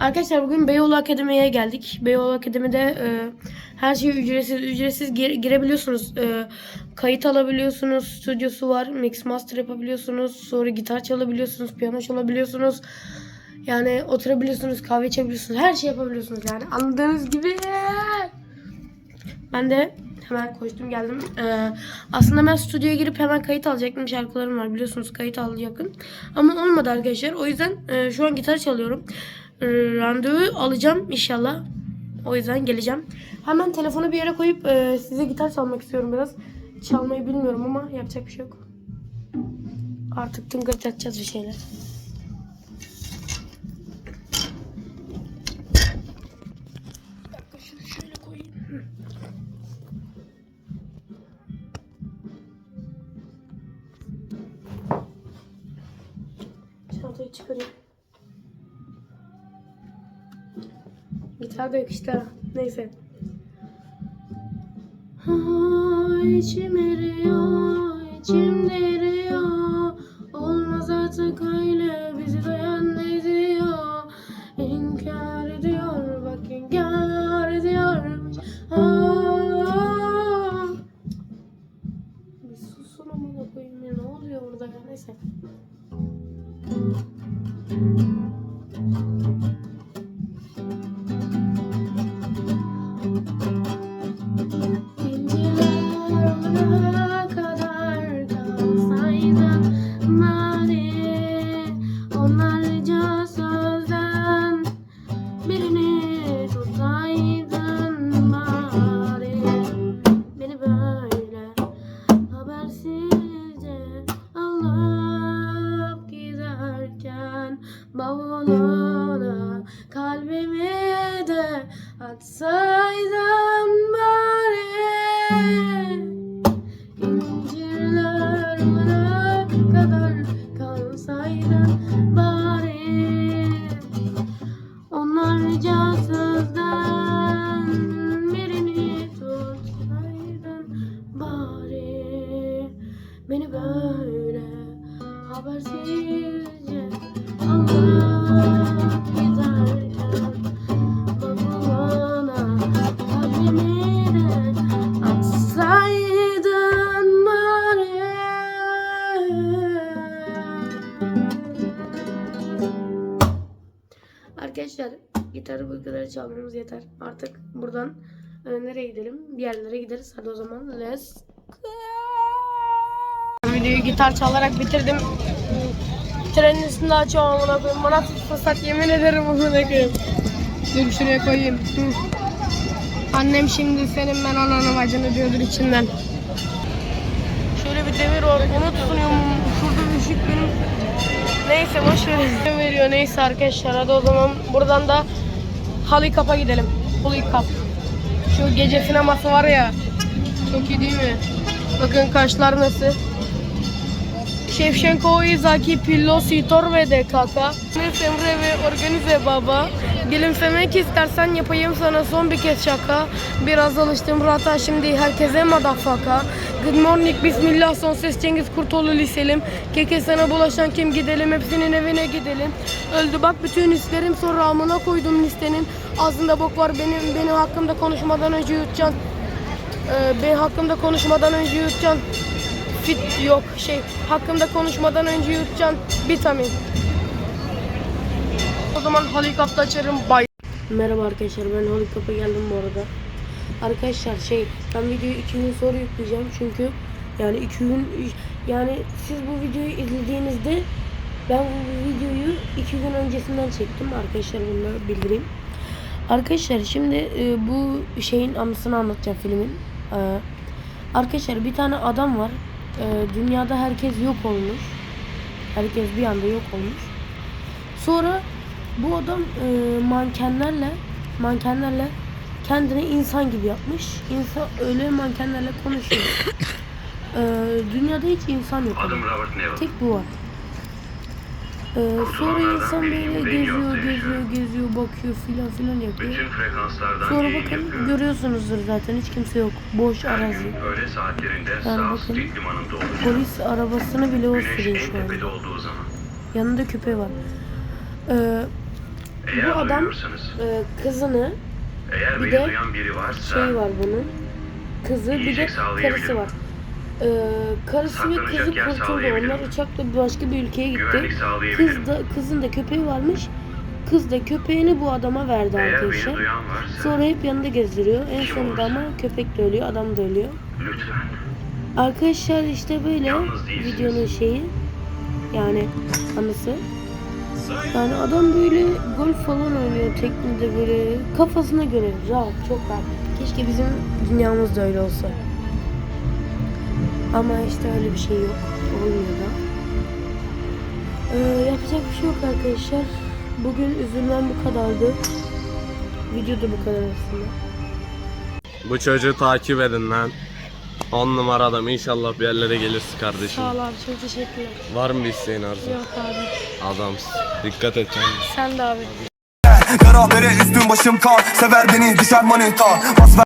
Arkadaşlar bugün Beyoğlu Akademi'ye geldik. Beyoğlu Akademi'de e, her şey ücretsiz. Ücretsiz gir- girebiliyorsunuz. E, kayıt alabiliyorsunuz. Stüdyosu var. Mix master yapabiliyorsunuz. Sonra gitar çalabiliyorsunuz. Piyano çalabiliyorsunuz. Yani oturabiliyorsunuz. Kahve içebiliyorsunuz. Her şey yapabiliyorsunuz yani. Anladığınız gibi. Ben de hemen koştum geldim. Ee, aslında ben stüdyoya girip hemen kayıt alacaktım. Şarkılarım var biliyorsunuz kayıt alacaktım. Ama olmadı arkadaşlar. O yüzden e, şu an gitar çalıyorum. Ee, randevu alacağım inşallah. O yüzden geleceğim. Hemen telefonu bir yere koyup e, size gitar çalmak istiyorum biraz. Çalmayı bilmiyorum ama yapacak bir şey yok. Artık tıngırdatacağız bir şeyler. Bir dakika şunu şöyle koyayım. Çantayı çıkarayım. Gitar da yok işte. ha. Neyse. İçim eriyor, içim eriyor. Olmaz artık öyle bizi dayan ediyor. İnkar ediyor, bak inkar ediyormuş. Aa. Bir susun amına koyayım ya ne oluyor orada ya neyse. Bavuluna kalbimi de atsaydın Arkadaşlar gitarı bu kadar çalmamız yeter. Artık buradan e, nereye gidelim? Bir yerlere gideriz. Hadi o zaman let's go. Videoyu gitar çalarak bitirdim. Trenin üstünde açıyorum amına koyayım. Bana tut fırsat yemin ederim amına koyayım. Dur şuraya koyayım. Annem şimdi senin ben ananı bacını diyordur içinden. Şöyle bir demir var. Ona tutunuyorum. Şurada bir ışık benim. Neyse boş verin. veriyor neyse arkadaşlar. Hadi o zaman buradan da halı kapa gidelim. Halı kap. Şu gece sineması var ya. Çok iyi değil mi? Bakın kaşlar nasıl. Şevşenko Izaki Pillo Sitor ve DKK. Emre ve organize baba. Gülümsemek istersen yapayım sana son bir kez şaka. Biraz alıştım rata şimdi herkese madafaka. Good morning bismillah son ses Cengiz Kurtoğlu liselim. Keke sana bulaşan kim gidelim hepsinin evine gidelim. Öldü bak bütün hislerim sonra amına koydum listenin. Ağzında bok var benim benim hakkımda konuşmadan önce yutacaksın. Ee, benim hakkımda konuşmadan önce yutacaksın. Fit yok şey hakkımda konuşmadan önce yutacaksın vitamin. Zaman helikopter açarım bay. Merhaba arkadaşlar ben helikopter geldim bu arada. Arkadaşlar şey ben videoyu iki gün sonra yükleyeceğim çünkü yani iki gün yani siz bu videoyu izlediğinizde ben bu videoyu iki gün öncesinden çektim arkadaşlar bunu bildireyim. Arkadaşlar şimdi e, bu şeyin anısını anlatacağım filmin. E, arkadaşlar bir tane adam var. E, dünyada herkes yok olmuş. Herkes bir anda yok olmuş. Sonra bu adam e, mankenlerle mankenlerle kendini insan gibi yapmış. İnsan öyle mankenlerle konuşuyor. E, dünyada hiç insan yok. Adım Robert Neville. Tek bu var. Ee, sonra insan böyle geziyor, geziyor, geziyor, bakıyor filan filan yapıyor. Bütün frekanslardan Sonra bakın yapıyor. görüyorsunuzdur zaten hiç kimse yok. Boş Her arazi. gün öğle saatlerinde Yani bakın. Polis arabasını bile o sürüyor şu an. Yanında köpeği var. Ee, Eğer Bu adam- e, kızını eğer bir de biri varsa şey var bunun. Kızı bir de karısı var. Ee, karısı ve kızı kurtuldu. Onlar uçakla başka bir ülkeye gitti. Kız da kızın da köpeği varmış. Kız da köpeğini bu adama verdi Eğer arkadaşlar. varsa Sonra hep yanında gezdiriyor. En sonunda ama köpek de ölüyor, adam da ölüyor. lütfen. Arkadaşlar işte böyle videonun şeyi yani anısı. Yani adam böyle golf falan oynuyor teknede böyle kafasına göre rahat çok rahat. Keşke bizim dünyamız da öyle olsa. Ama işte öyle bir şey yok. Olmuyor da. Ee, yapacak bir şey yok arkadaşlar. Bugün üzülmem bu kadardı. Video da bu kadar aslında. Bu çocuğu takip edin lan. 10 numara adam inşallah bir yerlere gelirsin kardeşim. Sağ ol abi çok teşekkürler. Var mı bir isteğin arzu? Yok abi. Adamsın. Dikkat et kendine. Sen de abi. Kara bere üstüm başım kan Sever beni düşer manita Pas ver